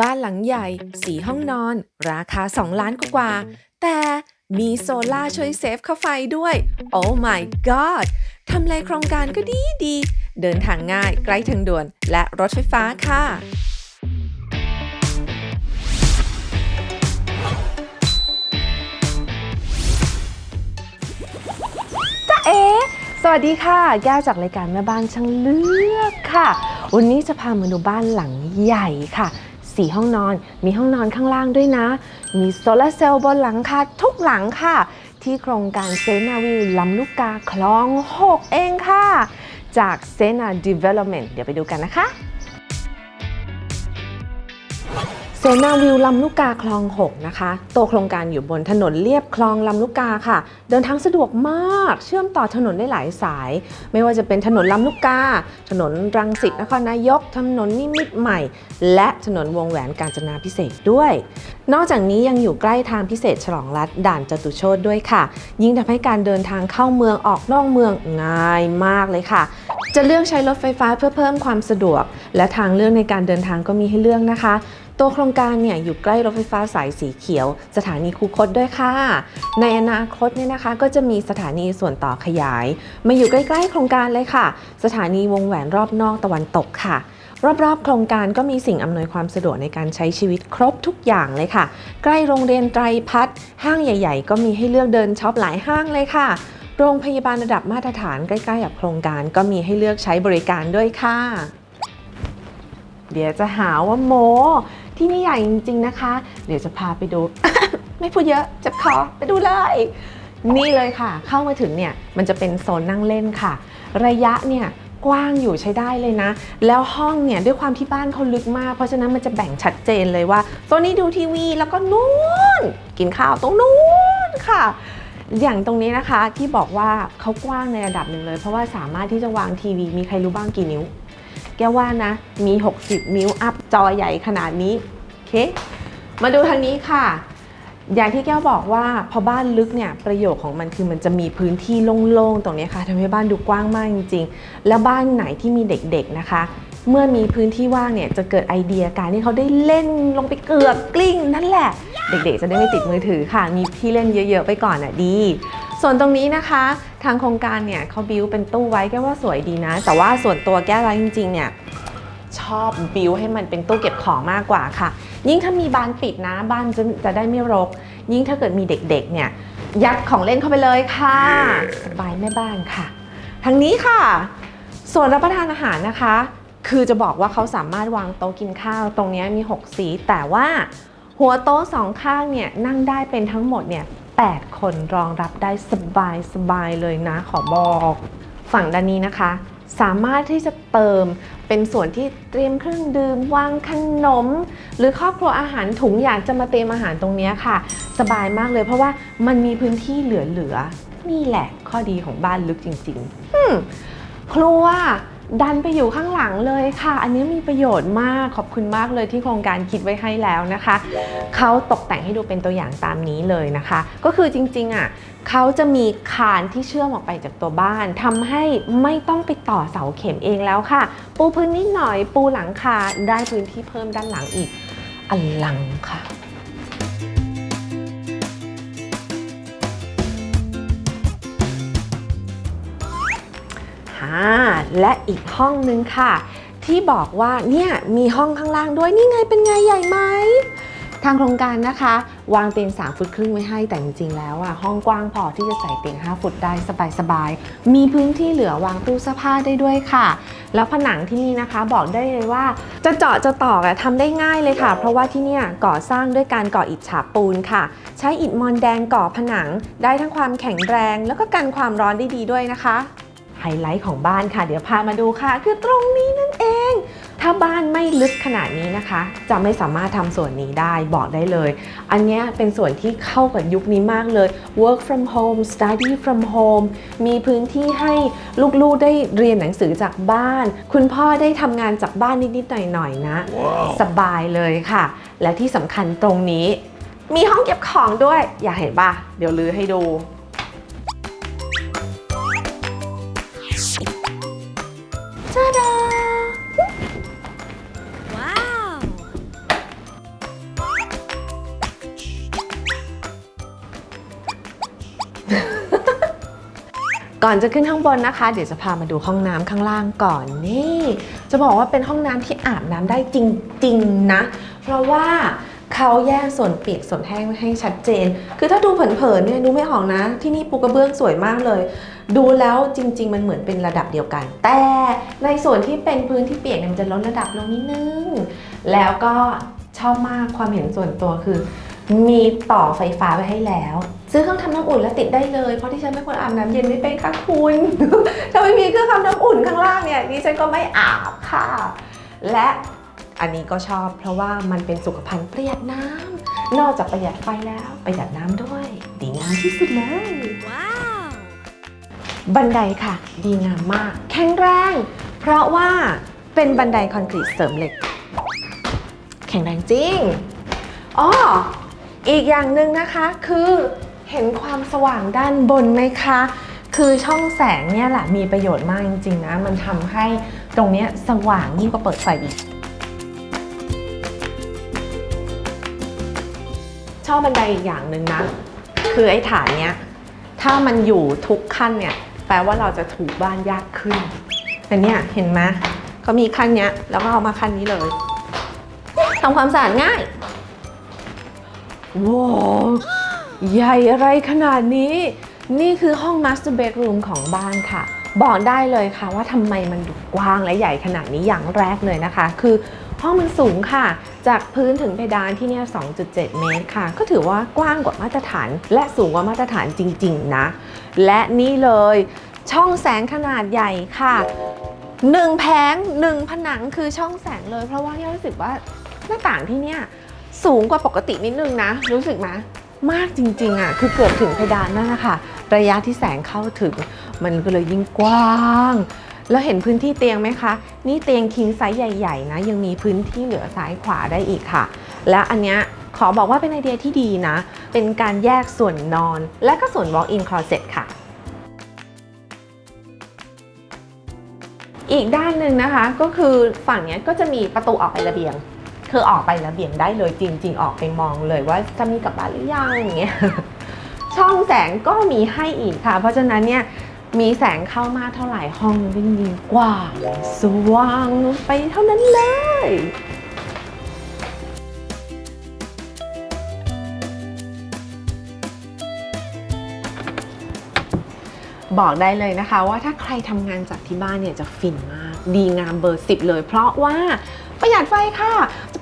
บ้านหลังใหญ่ สีห้องนอน ราคา 2 ล้านกว่า แต่มีโซล่าช่วยเซฟค่าไฟด้วย โอ้ my god ทำเลโครงการก็ดีดี เดินทางง่ายใกล้ทางด่วน และรถไฟฟ้าค่ะ จ้าเอ สวัสดีค่ะ แก้วจากรายการแม่บ้านช่างเลือกค่ะ วันนี้จะพามาดูบ้านหลังใหญ่ค่ะ สี่ห้องนอน มีห้องนอนข้างล่างด้วยนะ มีโซลาร์เซลล์บนหลังคาทุกหลังค่ะ ที่โครงการเซนาวิวลำลูกกาคลอง 6 เองค่ะ จากเซนาดีเวล็อปเมนต์เดี๋ยวไปดูกันนะคะ เซนาวิวลำลูกกาคลอง 6 นะคะ ตัวโครงการอยู่บนถนนเลียบคลองลำลูกกาค่ะ เดินทางสะดวกมาก เชื่อมต่อถนนได้หลายสาย ไม่ว่าจะเป็นถนนลำลูกกา ถนนรังสิตนครนายก ถนนนิมิตใหม่ และถนนวงแหวนกาญจนาพิเศษด้วย นอกจากนี้ยังอยู่ใกล้ทางพิเศษฉลองรัฐด่านจตุโชตด้วยค่ะ ยิ่งทำให้การเดินทางเข้าเมืองออกนอกเมืองง่ายมากเลยค่ะ จะเลือกใช้รถไฟฟ้าเพื่อเพิ่มความสะดวก และทางเลือกในการเดินทางก็มีให้เลือกนะคะ ตัวโครงการเนี่ยอยู่ใกล้รถไฟฟ้าสายสีเขียว สถานีคูคตด้วยค่ะ ในอนาคตเนี่ยนะคะก็จะมีสถานีส่วนต่อขยาย มาอยู่ใกล้ๆโครงการเลยค่ะ สถานีวงแหวนรอบนอกตะวันตกค่ะรอบๆ โครงการก็มีสิ่งอำนวยความสะดวกในการใช้ชีวิตครบทุกอย่างเลยค่ะ ใกล้โรงเรียนไตรพัฒน์ห้างใหญ่ ๆ ก็มีให้เลือกเดินช็อปหลายห้างเลยค่ะ โรงพยาบาลระดับมาตรฐานใกล้ๆกับโครงการก็มีให้เลือกใช้บริการด้วยค่ะ เดี๋ยวจะหาว่าโม ที่นี่ใหญ่จริง ๆนะคะ เดี๋ยวจะพาไปดู ไม่พูดเยอะเจ็บคอไปดูเลย นี่เลยค่ะ เข้ามาถึงเนี่ยมันจะเป็นโซนนั่งเล่นค่ะ ระยะเนี่ยกว้างอยู่ใช้ได้เลยนะ แล้วห้องเนี่ยด้วยความที่บ้านเขาลึกมาก เพราะฉะนั้นมันจะแบ่งชัดเจนเลยว่าโซนนี้ดูทีวีแล้วก็นู้นกินข้าวตรงนู้นค่ะ อย่างตรงนี้นะคะที่บอกว่าเขากว้างในระดับหนึ่งเลย เพราะว่าสามารถที่จะวางทีวีมีใครรู้บ้างกี่นิ้ว แกว่านะ มี 60 นิ้วอัพจอใหญ่ขนาดนี้โอเค มาดูทางนี้ค่ะ อย่างที่แก้วบอกว่าพอบ้านลึกเนี่ยประโยชน์ของมันคือมันจะมีพื้นที่โล่งๆตรงนี้ค่ะทำให้บ้านดูกว้างมากจริงๆ แล้วบ้านไหนที่มีเด็กๆนะคะเมื่อมีพื้นที่ว่างเนี่ยจะเกิดไอเดียการที่เขาได้เล่นลงไปเกือบกลิ้งนั่นแหละ เด็กๆ จะได้ไม่ติดมือถือค่ะ มีที่เล่นเยอะๆ ไปก่อนอะดี ส่วนตรงนี้นะคะทางโครงการเนี่ยเขาบิวเป็นตู้ไว้แก้วว่าสวยดีนะ แต่ว่าส่วนตัวแก้วแล้วจริงๆเนี่ยชอบบิวให้มันเป็นตู้เก็บของมากกว่าค่ะ ยิ่งถ้ามีบานปิดนะบ้านจะจะได้ไม่รก ยิ่งถ้าเกิดมีเด็กๆเนี่ยยัดของเล่นเข้าไปเลยค่ะสบายแม่บ้านค่ะทางนี้ค่ะ ส่วนรับประทานอาหารนะคะ คือจะบอกว่าเขาสามารถวางโต๊ะกินข้าวตรงนี้มี 6 สี แต่ว่าหัวโต๊ะสองข้างเนี่ยนั่งได้เป็นทั้งหมดเนี่ย 8 คนรองรับได้สบายสบายเลยนะขอบอก ฝั่งด้านนี้นะคะ สามารถที่จะเติมเป็นส่วนที่เตรียมเครื่องดื่มวางขนม หรือครอบครัวอาหารถุงอยากจะมาเตรียมอาหารตรงนี้ค่ะ สบายมากเลยเพราะว่ามันมีพื้นที่เหลือๆนี่แหละข้อดีของบ้านลึกจริงๆครัว ดันไปอยู่ข้างหลังเลยค่ะ อันนี้มีประโยชน์มากขอบคุณมากเลยที่โครงการคิดไว้ให้แล้วนะคะ เขาตกแต่งให้ดูเป็นตัวอย่างตามนี้เลยนะคะ ก็คือจริงๆอะเขาจะมีคานที่เชื่อมออกไปจากตัวบ้านทำให้ไม่ต้องไปต่อเสาเข็มเองแล้วค่ะ ปูพื้นนิดหน่อยปูหลังคาได้พื้นที่เพิ่มด้านหลังอีกอลังค่ะ และอีกห้องนึงค่ะ ที่บอกว่าเนี่ยมีห้องข้างล่างด้วยนี่ไงเป็นไงใหญ่ไหมทางโครงการนะคะ วางเตียง 3 ฟุตครึ่งไว้ให้แต่จริงๆแล้วอะห้องกว้างพอที่จะใส่เตียง 5 ฟุตได้สบายๆ มีพื้นที่เหลือวางตู้เสื้อผ้าได้ด้วยค่ะ แล้วผนังที่นี่นะคะบอกได้เลยว่า จะเจาะจะตอกอะทำได้ง่ายเลยค่ะ เพราะว่าที่เนี่ยก่อสร้างด้วยการก่ออิฐฉาบปูนค่ะ ใช้อิฐมอนแดงก่อผนังได้ทั้งความแข็งแรง แล้วก็กันความร้อนได้ดีด้วยนะคะ ไฮไลท์ของบ้านค่ะ เดี๋ยวพามาดูค่ะ คือตรงนี้นั่นเอง ถ้าบ้านไม่ลึกขนาดนี้นะคะ จะไม่สามารถทำส่วนนี้ได้บอกได้เลย อันเนี้ยเป็นส่วนที่เข้ากับยุคนี้มากเลย work from home study from home มีพื้นที่ให้ลูกๆได้เรียนหนังสือจากบ้าน คุณพ่อได้ทำงานจากบ้านนิดๆหน่อยๆนะสบายเลยค่ะ และที่สำคัญตรงนี้ มีห้องเก็บของด้วย อยากเห็นป่ะ เดี๋ยวลือให้ดู ก่อนจะขึ้นข้างบนนะคะ เดี๋ยวจะพามาดูห้องน้ำข้างล่างก่อนนี่ จะบอกว่าเป็นห้องน้ำที่อาบน้ำได้จริงๆนะ เพราะว่าเขาแยกส่วนเปียกส่วนแห้งให้ชัดเจน คือถ้าดูเผินๆเนี่ยดูไม่ออกนะ ที่นี่ปูกระเบื้องสวยมากเลย ดูแล้วจริง ๆ มันเหมือนเป็นระดับเดียวกัน แต่ในส่วนที่เป็นพื้นที่เปียกมันจะลดระดับลงนิดนึง แล้วก็ชอบมากความเห็นส่วนตัวคือ มีต่อไฟฟ้าไว้ให้แล้ว ซื้อเครื่องทำน้ำอุ่นแล้วติดได้เลย เพราะที่ฉันเป็นคนอาบน้ำเย็นไม่เป็นค่ะคุณ ถ้าไม่มีเครื่องทำน้ำอุ่นข้างล่างเนี่ยดิฉันก็ไม่อาบค่ะ และอันนี้ก็ชอบเพราะว่ามันเป็นสุขภัณฑ์ประหยัดน้ำนอกจากประหยัดไฟแล้วประหยัดน้ำด้วย ดีงามที่สุดเลยบันไดค่ะ ดีงามมาก แข็งแรง เพราะว่าเป็นบันไดคอนกรีตเสริมเหล็ก แข็งแรงจริงอ๋ออีกอย่างหนึ่งนะคะคือ เห็นความสว่างด้านบนไหมคะ คือช่องแสงเนี่ยแหละมีประโยชน์มากจริงๆนะ มันทำให้ตรงนี้สว่างยิ่งกว่าเปิดไฟอีก ชอบบันไดอีกอย่างหนึ่งนะ คือไอ้ฐานเนี้ย ถ้ามันอยู่ทุกขั้นเนี่ย แปลว่าเราจะถูบ้านยากขึ้นแต่เนี่ยเห็นไหมเขามีขั้นเนี้ย แล้วก็เอามาขั้นนี้เลยทำความสะอาดง่ายว้าว ใหญ่อะไรขนาดนี้ นี่คือห้อง master bedroom ของบ้านค่ะ บอกได้เลยค่ะว่าทำไมมันดูกว้างและใหญ่ขนาดนี้อย่างแรกเลยนะคะ คือห้องมันสูงค่ะ จากพื้นถึงเพดานที่เนี่ย 2.7 เมตรค่ะ ก็ถือว่ากว้างกว่ามาตรฐาน และสูงกว่ามาตรฐานจริง ๆ นะ และนี่เลยช่องแสงขนาดใหญ่ค่ะหนึ่งแผงหนึ่งผนังคือช่องแสงเลย เพราะว่าเนี่ยรู้สึกว่าหน้าต่างที่เนี่ยสูงกว่าปกตินิดนึงนะ รู้สึกไหม มากจริงๆอะคือเกือบถึงเพดานนั่นนะคะระยะที่แสงเข้าถึง มันก็เลยยิ่งกว้าง แล้วเห็นพื้นที่เตียงไหมคะ นี่เตียงคิงไซส์ใหญ่ๆนะยังมีพื้นที่เหลือซ้ายขวาได้อีกค่ะ และอันเนี้ยขอบอกว่าเป็นไอเดียที่ดีนะ เป็นการแยกส่วนนอน และก็ส่วน walk-in closet ค่ะอีกด้านหนึ่งนะคะก็คือฝั่งนี้ก็จะมีประตูออกไประเบียง คือออกไประเบียงได้เลยจริง ๆ ออกไปมองเลยว่าจะมีกลับบ้านหรือยังอย่างเงี้ยช่องแสงก็มีให้อีกค่ะ เพราะฉะนั้นเนี่ยมีแสงเข้ามากเท่าไหร่ห้องมันก็ยิ่งกว้างสว่างไปเท่านั้นเลยบอกได้เลยนะคะว่าถ้าใครทำงานจากที่บ้านเนี่ยจะฟินมาก ดีงามเบอร์10เลย เพราะว่าประหยัดไฟค่ะ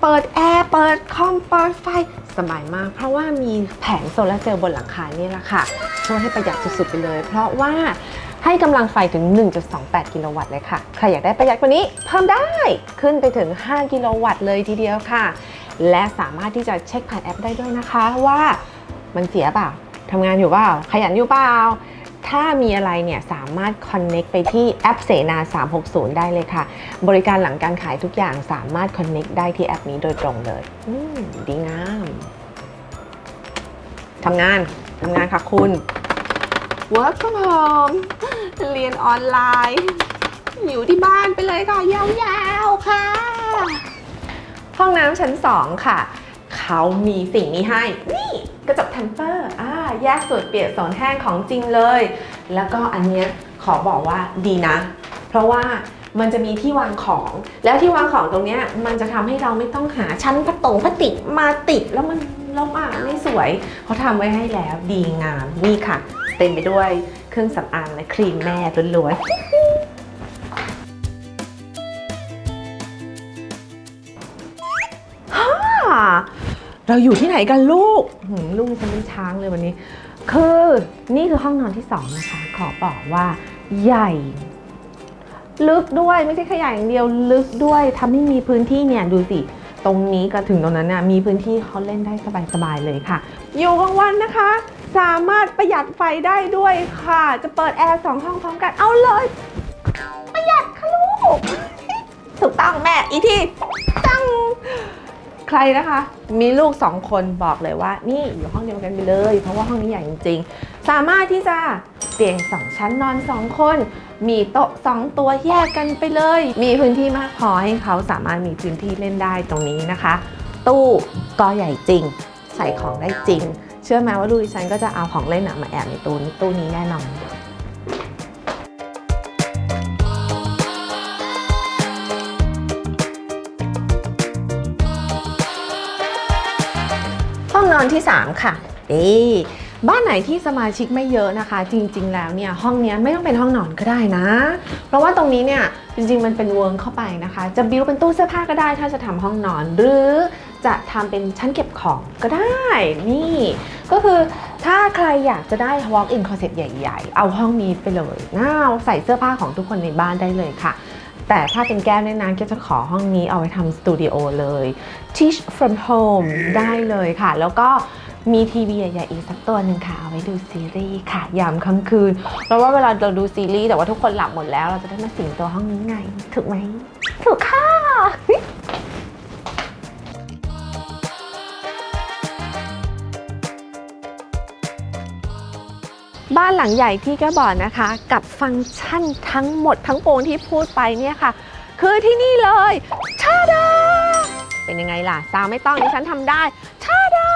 เปิดแอร์ เปิดคอม เปิดไฟ สบายมาก เพราะว่ามีแผงโซลาร์เซลล์บนหลังคาเนี่ยแหละค่ะ ช่วยให้ประหยัดสุดๆไปเลย เพราะว่าให้กำลังไฟถึง 1.28 กิโลวัตต์เลยค่ะ ใครอยากได้ประหยัดกว่านี้ เพิ่มได้ขึ้นไปถึง 5 กิโลวัตต์เลยทีเดียวค่ะ และสามารถที่จะเช็คผ่านแอปได้ด้วยนะคะว่ามันเสียเปล่าทำงานอยู่เปล่า ขยันอยู่เปล่า ถ้ามีอะไรเนี่ยสามารถ connect ไปที่แอปเสนา 360 ได้เลยค่ะ บริการหลังการขายทุกอย่างสามารถ connect ได้ที่แอปนี้โดยตรงเลยอืมดีงามทำงานทำงานค่ะคุณ work from home เรียนออนไลน์ อยู่ที่บ้านไปเลยค่ะ ยาวๆ ค่ะ ห้องน้ำชั้น2ค่ะ เขามีสิ่งนี้ให้ นี่ กระจกเทมเปอร์อ่าแยกส่วนเปียกส่วนแห้งของจริงเลย แล้วก็อันเนี้ยขอบอกว่าดีนะ เพราะว่ามันจะมีที่วางของ แล้วที่วางของตรงเนี้ยมันจะทำให้เราไม่ต้องหาชั้นพลาตงพลาสติกมาติดแล้วมันลบอะไม่สวยเขาทำไว้ให้แล้วดีงามนี่ค่ะ เต็มไปด้วยเครื่องสำอางและครีมแม่ล้วนๆ เราอยู่ที่ไหนกันลูกหืมลูกฉันเป็นช้างเลยวันนี้ คือนี่คือห้องนอนที่สองนะคะ ขอบอกว่าใหญ่ ลึกด้วยไม่ใช่แค่ใหญ่อย่างเดียวลึกด้วยทำให้มีพื้นที่เนี่ยดูสิ ตรงนี้ก็ถึงตรงนั้นน่ะมีพื้นที่เขาเล่นได้สบายๆเลยค่ะ อยู่กลางวันนะคะ สามารถประหยัดไฟได้ด้วยค่ะ จะเปิดแอร์สองห้องพร้อมกันเอาเลย ประหยัดค่ะลูก ถูกต้องแม่อีกทีจัง ใครนะคะ มีลูกสองคนบอกเลยว่า นี่อยู่ห้องเดียวกันไปเลย เพราะว่าห้องนี้ใหญ่จริงๆ สามารถที่จะเตียงสองชั้นนอนสองคน มีโต๊ะสองตัวแยกกันไปเลย มีพื้นที่มากพอให้เขาสามารถมีพื้นที่เล่นได้ตรงนี้นะคะ ตู้ก็ใหญ่จริง ใส่ของได้จริง เชื่อไหมว่าลูกดิฉันก็จะเอาของเล่นมาแอบในตู้นี้ตู้นี้แน่นอน อนอนที่ 3 ค่ะนี่บ้านไหนที่สมาชิกไม่เยอะนะคะ จริง ๆ แล้วเนี่ยห้องนี้ไม่ต้องเป็นห้องนอนก็ได้นะ เพราะว่าตรงนี้เนี่ยจริง ๆ มันเป็นเวิร์กเข้าไปนะคะ จะบิวเป็นตู้เสื้อผ้าก็ได้ ถ้าจะทำห้องนอน หรือจะทำเป็นชั้นเก็บของก็ได้ นี่ ก็คือถ้าใครอยากจะได้ walk in closet ใหญ่ ๆ เอาห้องนี้ไปเลยน่าเอาใส่เสื้อผ้าของทุกคนในบ้านได้เลยค่ะ แต่ถ้าเป็นแก้วเนี่ยนะก็จะขอห้องนี้เอาไว้ทำสตูดิโอเลย Teach from home ได้เลยค่ะ แล้วก็มีทีวีใหญ่ๆอีกสักตัวหนึ่งค่ะ เอาไว้ดูซีรีส์ค่ะ ยามค่ำคืน เพราะว่าเวลาเราดูซีรีส์แต่ว่าทุกคนหลับหมดแล้ว เราจะได้มาสิงตัวห้องนี้ไง ถูกไหม ถูกค่ะ บ้านหลังใหญ่ที่แกบอกนะคะ กับฟังก์ชันทั้งหมดทั้งปวงที่พูดไปเนี่ยค่ะ คือที่นี่เลยชาดา เป็นยังไงล่ะซาวไม่ต้องดิฉันทำได้ชาดา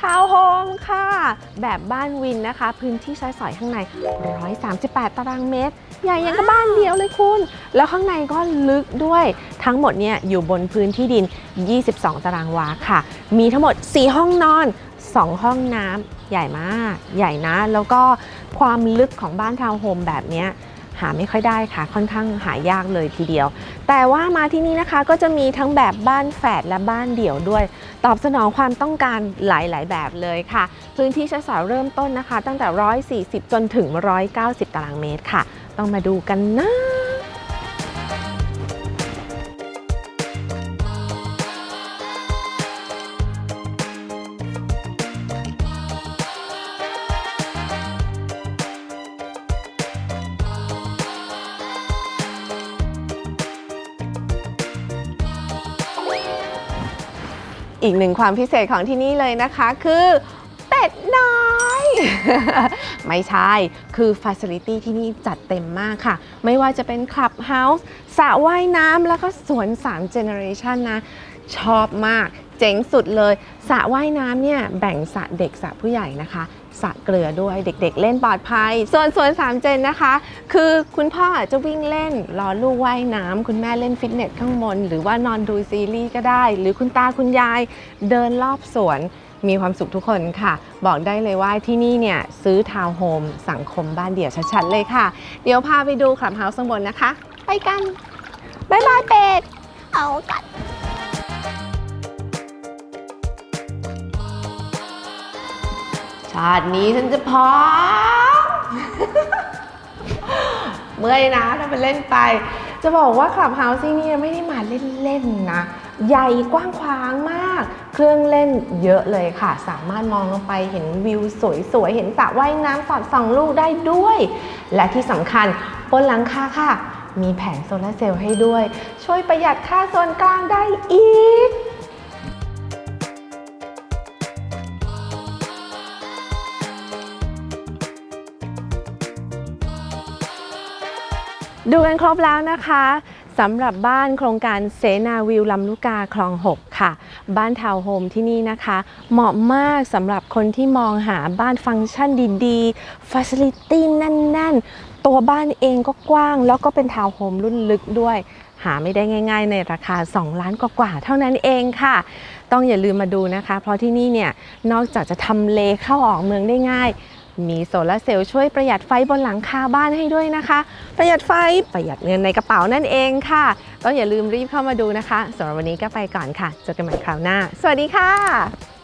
ทาวน์โฮมค่ะ แบบบ้านวินนะคะ พื้นที่ใช้สอยข้างใน 138 ตารางเมตร ใหญ่ยังกับบ้านเดียวเลยคุณ แล้วข้างในก็ลึกด้วยทั้งหมดเนี่ยอยู่บนพื้นที่ดิน 22 ตารางวาค่ะ มีทั้งหมด 4 ห้องนอน 2 ห้องน้ำใหญ่มาก ใหญ่นะ แล้วก็ความลึกของบ้านทาวน์โฮมแบบนี้หาไม่ค่อยได้ค่ะ ค่อนข้างหายากเลยทีเดียว แต่ว่ามาที่นี่นะคะก็จะมีทั้งแบบบ้านแฝดและบ้านเดี่ยวด้วย ตอบสนองความต้องการหลาย ๆ แบบเลยค่ะ พื้นที่ใช้สอยเริ่มต้นนะคะ ตั้งแต่ 140 จนถึง 190 ตารางเมตรค่ะ ต้องมาดูกันนะ อีกหนึ่งความพิเศษของที่นี่เลยนะคะคือเป็ดน้อย ไม่ใช่ คือฟ a c i l i t y ที่นี่จัดเต็มมากค่ะ ไม่ว่าจะเป็นคลับเฮาส์สระว่ายน้ำแล้วก็สวน3 Generation นะ ชอบมาก เจ๋งสุดเลยสระว่ายน้ำเนี่ย แบ่งสระเด็กสระผู้ใหญ่นะคะ สระเกลือด้วยเด็ก ๆ เล่นปลอดภัย ส่วนสวน3เจนนะคะ คือคุณพ่อจะวิ่งเล่นรอลูกว่ายน้ำคุณแม่เล่นฟิตเนสข้างบน หรือว่านอนดูซีรีส์ก็ได้ หรือคุณตาคุณยายเดินรอบสวนมีความสุขทุกคนค่ะ บอกได้เลยว่าที่นี่เนี่ย ซื้อทาวน์โฮมสังคมบ้านเดี่ยวชัดๆเลยค่ะ เดี๋ยวพาไปดูคลับเฮาส์ข้างบนนะคะ ไปกัน บ๊ายบายเป็ด เอากัน ชาตินี้ฉันจะพร้อม เมื่อยนะถ้าไปเล่นไป จะบอกว่าคลับเฮาส์ที่นี่ไม่ได้มาเล่นๆนะ ใหญ่กว้างขวางมาก เครื่องเล่นเยอะเลยค่ะ สามารถมองลงไปเห็นวิวสวยๆ เห็นสระว่ายน้ำสอดส่องลูกได้ด้วย และที่สำคัญบนหลังคาค่ะ มีแผงโซลาร์เซลล์ให้ด้วย ช่วยประหยัดค่าส่วนกลางได้อีก ดูกันครบแล้วนะคะสำหรับบ้านโครงการเสนาวิวลำลูกกาคลอง 6 ค่ะ บ้านทาวน์โฮมที่นี่นะคะ เหมาะมากสำหรับคนที่มองหาบ้านฟังก์ชันดีๆฟัสซิลิตี้แน่น ๆ ตัวบ้านเองก็กว้าง แล้วก็เป็นทาวน์โฮมรุ่นลึกด้วย หาไม่ได้ง่าย ๆ ในราคา 2 ล้านกว่าๆเท่านั้นเองค่ะ ต้องอย่าลืมมาดูนะคะ เพราะที่นี่เนี่ยนอกจากจะทำเลเข้าออกเมืองได้ง่าย มีโซลาเซลล์ช่วยประหยัดไฟบนหลังคาบ้านให้ด้วยนะคะ ประหยัดไฟประหยัดเงินในกระเป๋านั่นเองค่ะต้องอย่าลืมรีบเข้ามาดูนะคะสำหรับวันนี้ก็ไปก่อนค่ะเจอกันใหม่คราวหน้า สวัสดีค่ะ